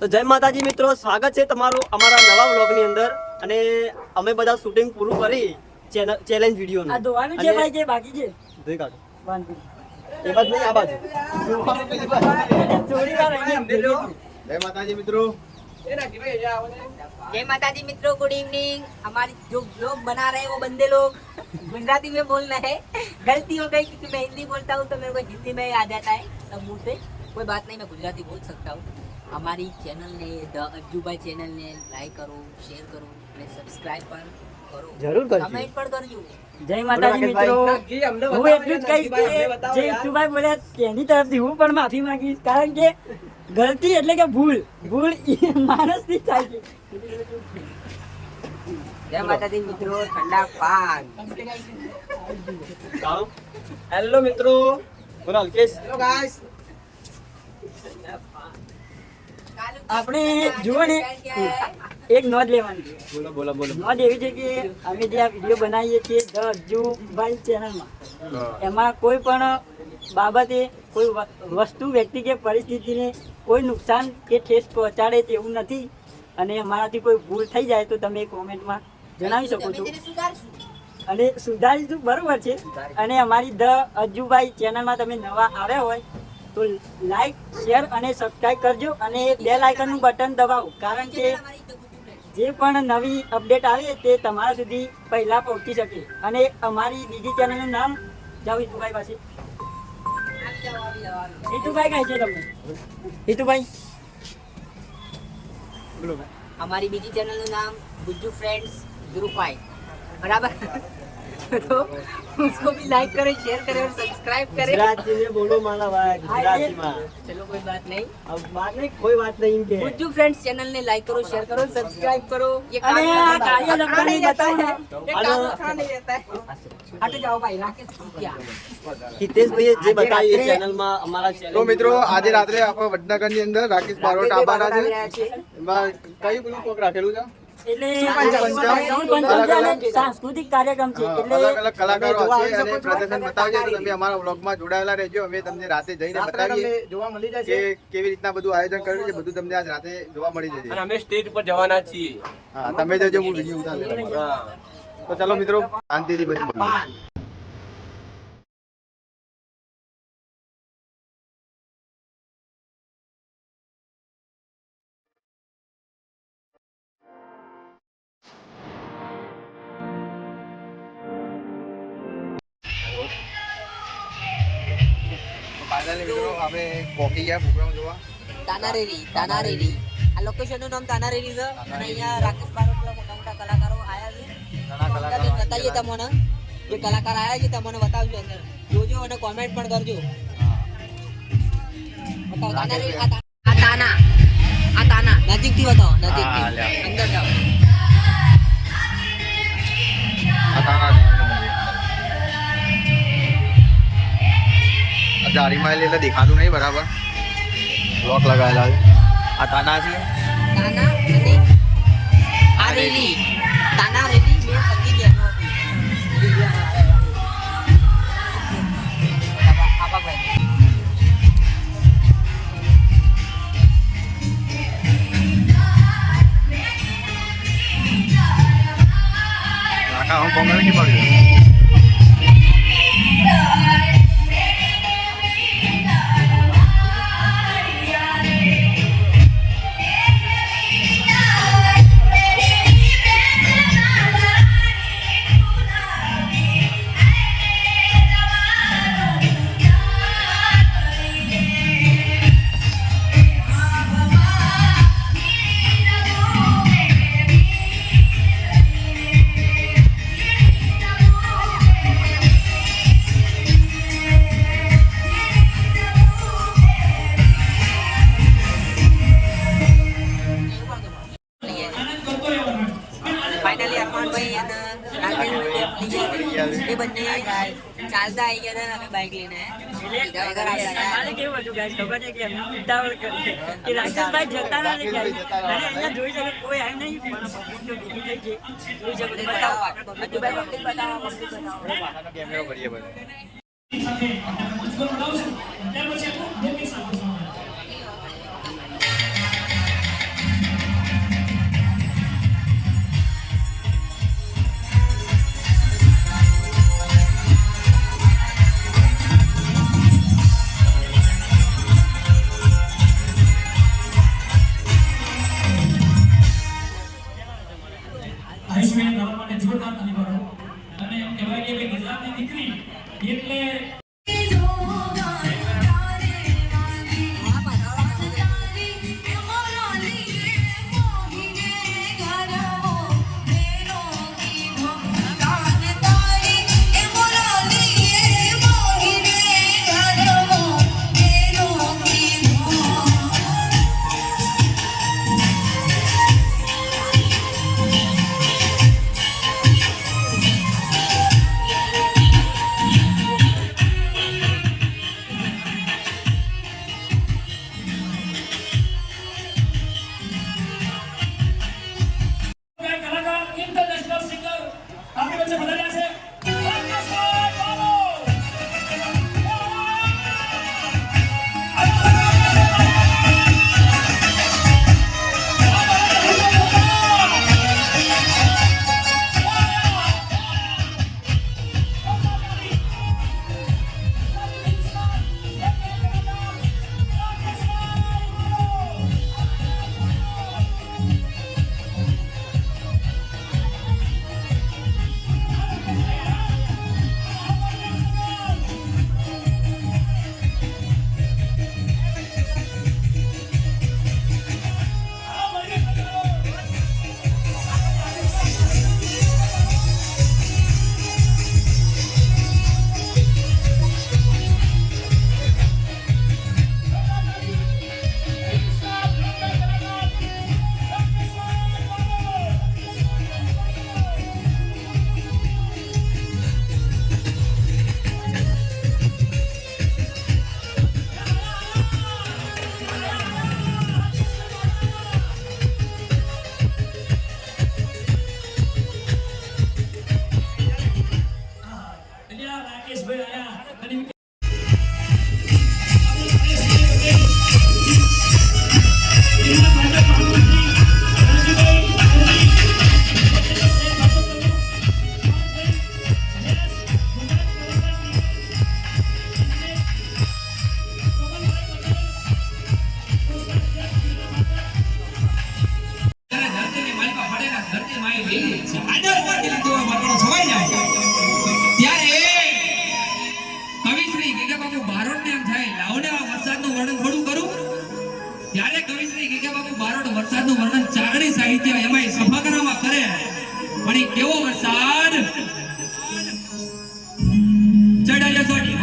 તો જય માતાજી મિત્રો સ્વાગત છે તમારું અમારા નવા વ્લોગની અંદર અને અમે બધા શૂટિંગ પૂરું કરી ચેલેન્જ વિડીયોનું આ ધોવાનું છે ભાઈ કે બાકી છે ધોઈ કાઢો વાંધો એ બાજુ નહીં આ બાજુ નહીં. થોડી વાર અહીંયા જય માતાજી મિત્રો जय माता दी मित्रों गुड इवनिंग हमारी जो लोग बना रहे हैं वो बंदे लोग गुजराती में बोलना है गलती हो गई क्योंकि मैं हिंदी बोलता हूँ तो मेरे को हिंदी में आ जाता है सब मुंह से कोई बात नहीं मैं गुजराती बोल सकता हूँ અમારી ચેનલને ધ અજુભાઈ ચેનલને લાઈક કરો શેર કરો અને સબસ્ક્રાઇબ પણ કરો. જરૂર કરજો. કમેન્ટ પણ કરજો. જય માતાજી મિત્રો. હું એટલું જ કહીશ કે જે અજ્જુભાઈ બોલ્યા તેની તરફથી હું પણ માફી માંગીશ. કારણ કે ગલતી એટલે કે ભૂલ. ભૂલ માણસથી થાય છે. જય માતાજી મિત્રો. ઠંડા પાન. હેલો મિત્રો. બોલો અલ્કેશ. હેલો ગાઈસ આપણે જુઓ ને એક નોંધ લેવાની. છે બોલો બોલો બોલો. નોંધ એવી છે કે અમે જે આ વીડિયો બનાવીએ છીએ ધ અજુભાઈ ચેનલમાં એમાં કોઈ પણ બાબતે કોઈ વ- વસ્તુ વ્યક્તિ કે પરિસ્થિતિને કોઈ નુકસાન કે ઠેસ પહોંચાડે તેવું નથી અને અમારાથી કોઈ ભૂલ થઈ જાય તો તમે કોમેન્ટમાં જણાવી શકો છો. અને સુધારીશું બરોબર છે. અને અમારી ધ અજુભાઈ ચેનલમાં તમે નવા આવ્યા હોય તો લાઈક શેર અને સબસ્ક્રાઈબ કરજો અને બેલ આઇકનનું બટન દબાવો. કારણ કે જે પણ નવી અપડેટ આવે તે તમારા સુધી પહેલાં પહોંચી શકે. અને અમારી બીજી ચેનલનું નામ જાઓ હિતુભાઈ પાસે. હિતુભાઈ કહે છે તમને. હિતુભાઈ. અમારી બીજી ચેનલનું નામ ગુજ્જુ ફ્રેન્ડ્સ ગ્રુપ ગુરુભાઈ બરાબર? તો उसको भी लाइक करें शेयर करें और सब्सक्राइब करें ગુજરાતી में बोलो माला भाई ગુજરાતીમાં चलो कोई बात नहीं अब बात नहीं कोई बात नहीं के गुज्जू फ्रेंड्स चैनल ने लाइक करो शेयर करो सब्सक्राइब करो ये अरे काम यार, खड़ा कार्य खड़ा नहीं लंबा रहता नहीं है बताओ ये काम खड़ा नहीं रहता है हट जाओ भाई राकेश क्या હિતેશભાઈએ જે બતાવ્યું એ ચેનલમાં અમારા channel તો મિત્રો આજે રાત્રે આપણે વડનગર ની અંદર રાકેશ બારોટ આવવાના છે રહ્યા છે એમાં કયું પેલું કોક રાખેલું છે એટલે પંચાયત. પંચાયત અને સાંસ્કૃતિક કાર્યક્રમ છે એટલે અલગ અલગ કલાકારો હશે અને પ્રદર્શન બતાવશે તો તમે અમારા વ્લોગમાં જોડાયેલા રહેજો. અમે તમને રાતે જઈને બતાવીએ જોવા મળી કે કેવી રીતના બધું આયોજન કર્યું છે બધું તમને આજ રાતે જોવા મળી અને અમે સ્ટેજ ઉપર જવાના છીએ. હા તમે જજો હું વીડિયો ઉતારું તો ચાલો મિત્રો શાંતિથી પછી મિત્રો અમે પહોંચી ગયા પ્રોગ્રામ જોવા. તાનારેરી તાનારેરી. આ લોકેશનનું નામ તાનારેરી છે. અને અહીંયા રાકેશ મોટા મોટા કલાકારો આયા છે. ઘણા કલાકારો બતાવીએ તમને. જે કલાકાર આયા છે તમને બતાવજો અંદર. જોજો અને કોમેન્ટ પણ કરજો. બતાવો તાનારેરી આ તાના. આ તાના. નજીકથી બતાવો નજીકથી. અંદર જાઓ. આ આ આવેલી એટલે દેખાતું નહીં બરાબર. લોક લગાવેલા છે. આ તાના છે? તાના અને આ રેલી. તાના રેલી આબા ભાઈ આખા હું કોંગળ નહીં પડ્યું. કેમેરો કરીએ બધો Gracias, Aki.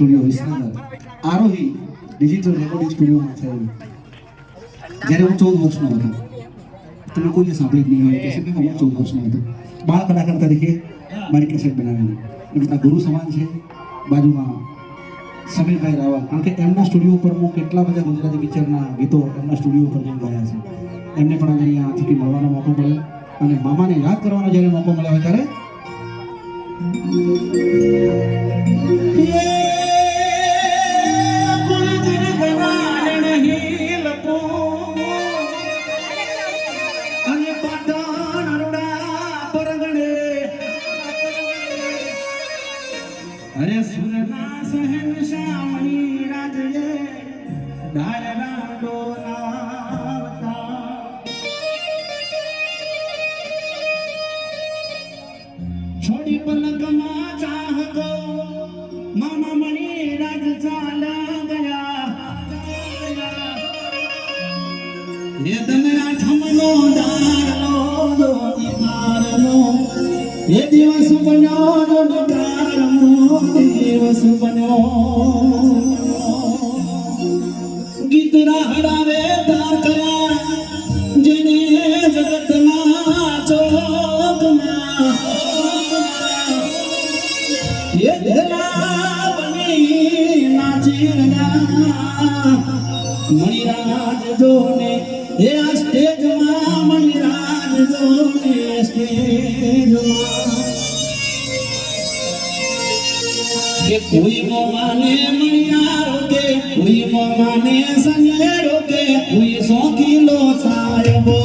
Studio Visnagar Aarohi digital recording સ્ટુડિયોમાં થયેલું. જ્યારે હું ચૌદ વર્ષનો હતો, તમે કોઈને સાંભળી જ નહીં હોય કે કે હું ચૌદ વર્ષનો હતો. બાળ કલાકાર તરીકે મારી કેસેટ બનાવેલી. એ બધા ગુરુ સમાન છે. બાજુમાં સમીરભાઈ રાવલ. કારણ કે એમના સ્ટુડિયો ઉપર હું કેટલા બધા ગુજરાતી પિક્ચરના ગીતો એમના સ્ટુડિયો ઉપર જઈને ગયા છે. એમને પણ અહીંયા આથી મળવાનો મોકો મળ્યો. અને મામાને યાદ કરવાનો જ્યારે મોકો મળ્યો ત્યારે છોડી પલકમાં ચાહ ગો. મામા મણી રાજ ચાલા ગયા. એ તને આઠમનો દારનો દોની મારનો એ દિવસ બન્યો દારનો દિવસ બન્યો ગીત દાકરા જેને કે કોઈ નો માને મણિયારો કે કોઈ નો માને સંગેરો કે કોઈ સોખીલો સાયબો.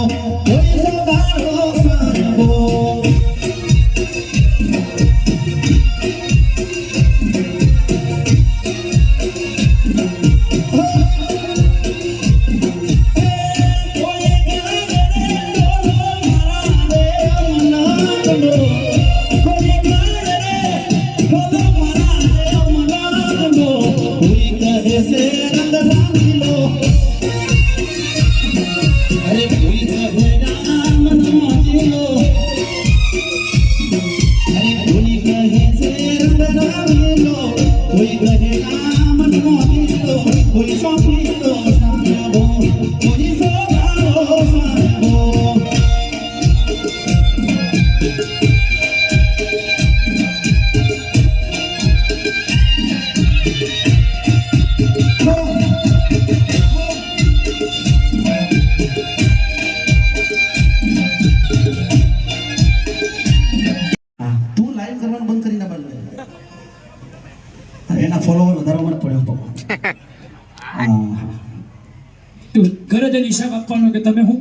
સોફીલો સાયબો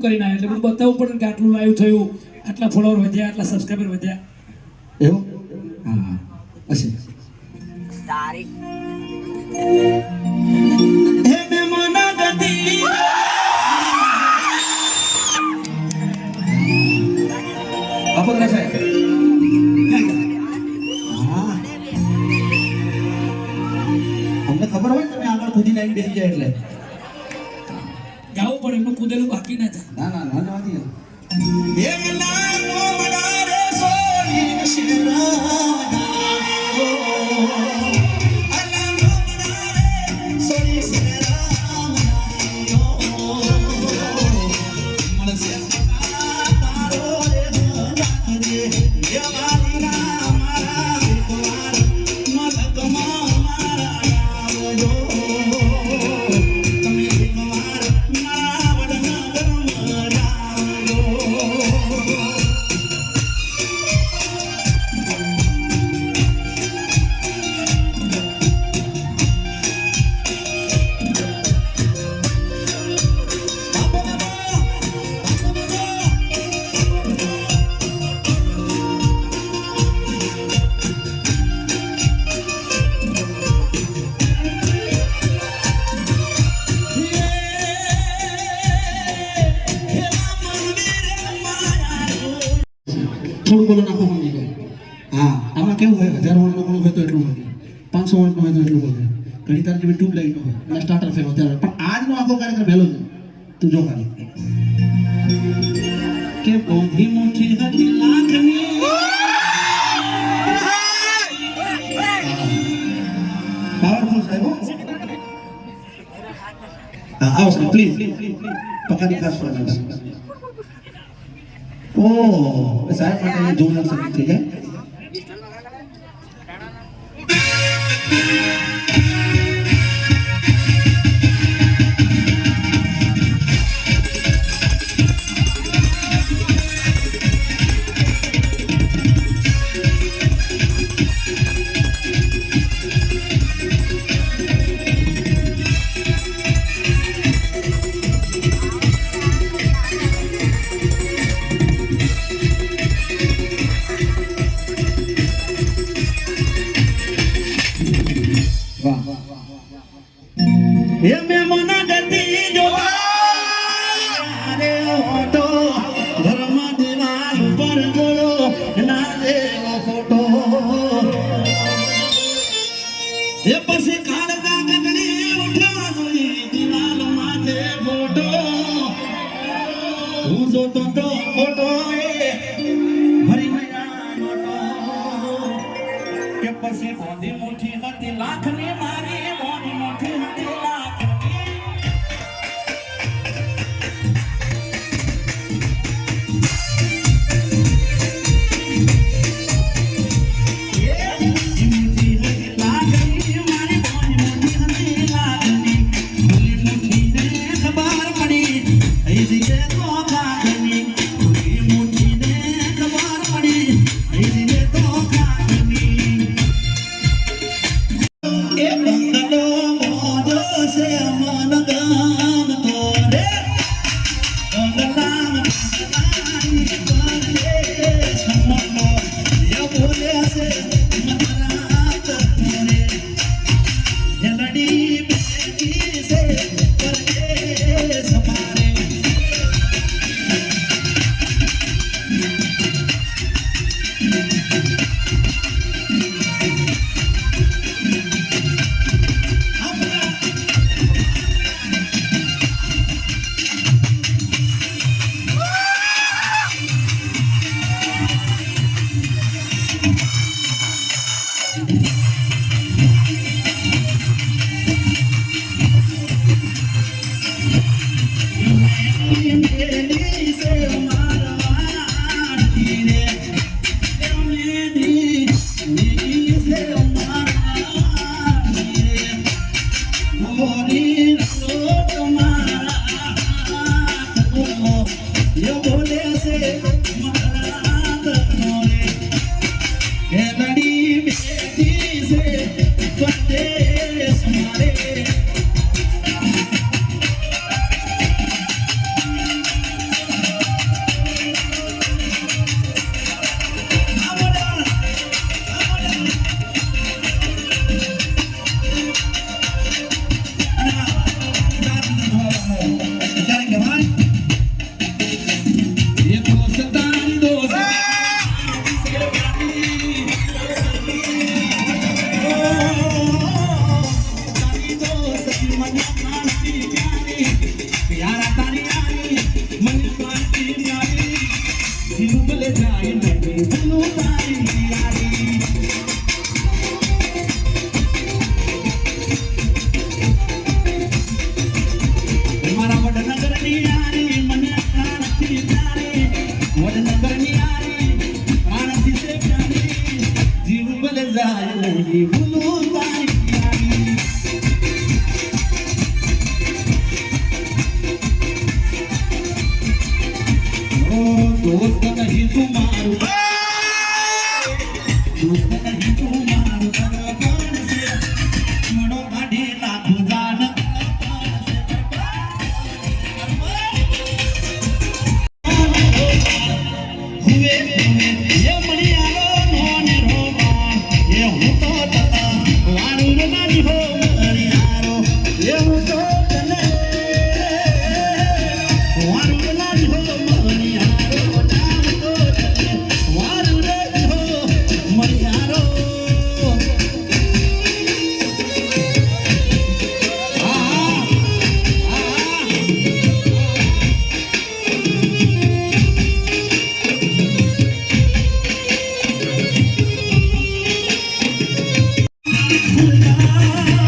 કરીને આવ્યા એટલે બધું બતાવવું પડે કે આટલું લાઈવ થયું આટલા ફોલોઅર વધ્યા આટલા સબસ્ક્રાઈબર વધ્યા. એવું? હા હશે. તારીખ. હે મેમના સાહેબ. હા. અમને ખબર હોય ને તમે આગળ કૂદી લાઈન બેસી જાય એટલે. પડે એમનું કૂદેલું બાકી ના થાય ના ના ના જવાથી એ હા આવો સાહેબ પ્લીઝ પકાડી કાઢશો ઓ સાહેબ માટે જોરદાર સંગીત થઈ જાય Música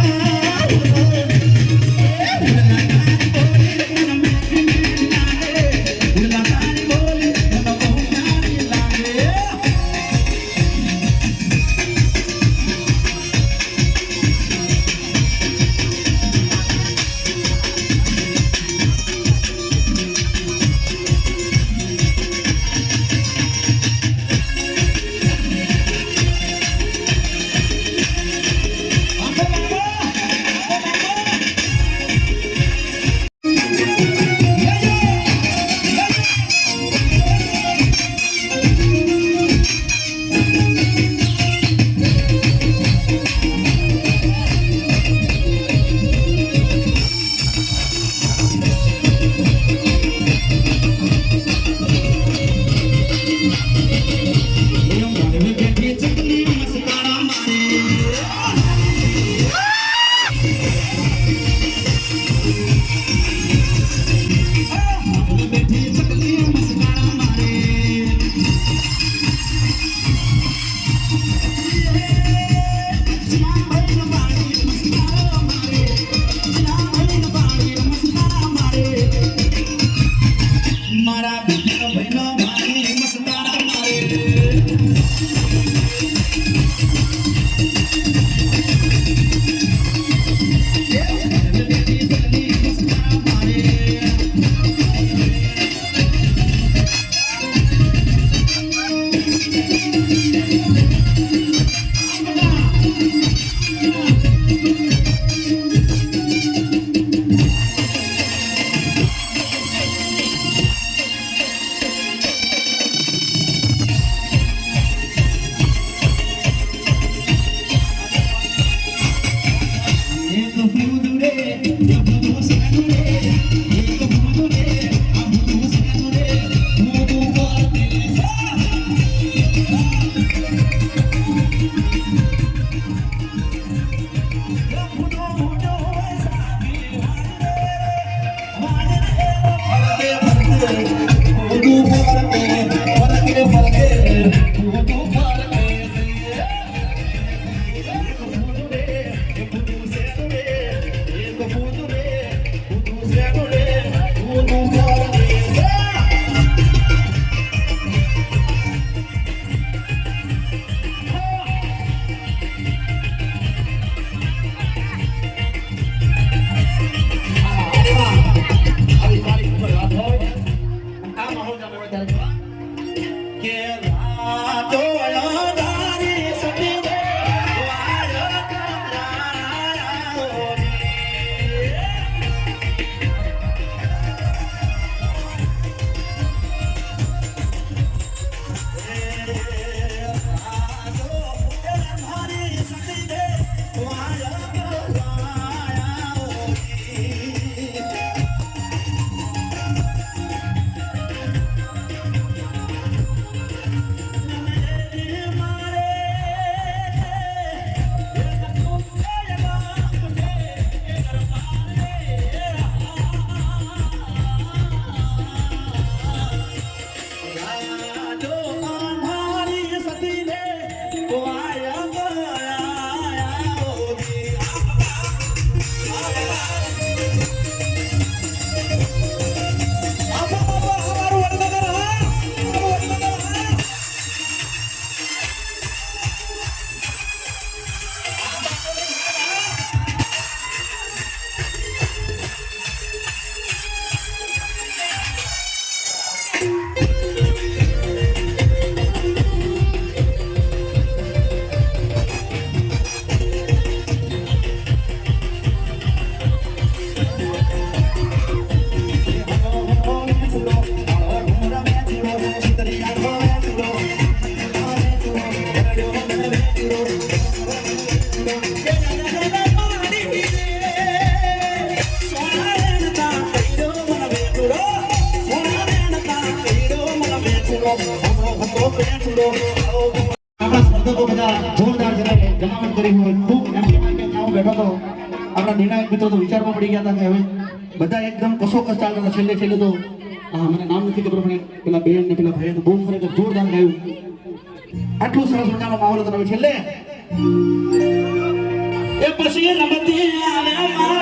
એ પછી રમતી આવે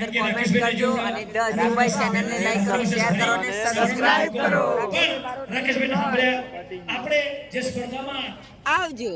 અંદર કોમેન્ટ કરજો અને ધ અજુભાઈ ચેનલને લાઈક કરો શેર કરો અને સબસ્ક્રાઇબ કરો. રાકેશભાઈ આપણે જે સ્પર્ધામાં આવજો.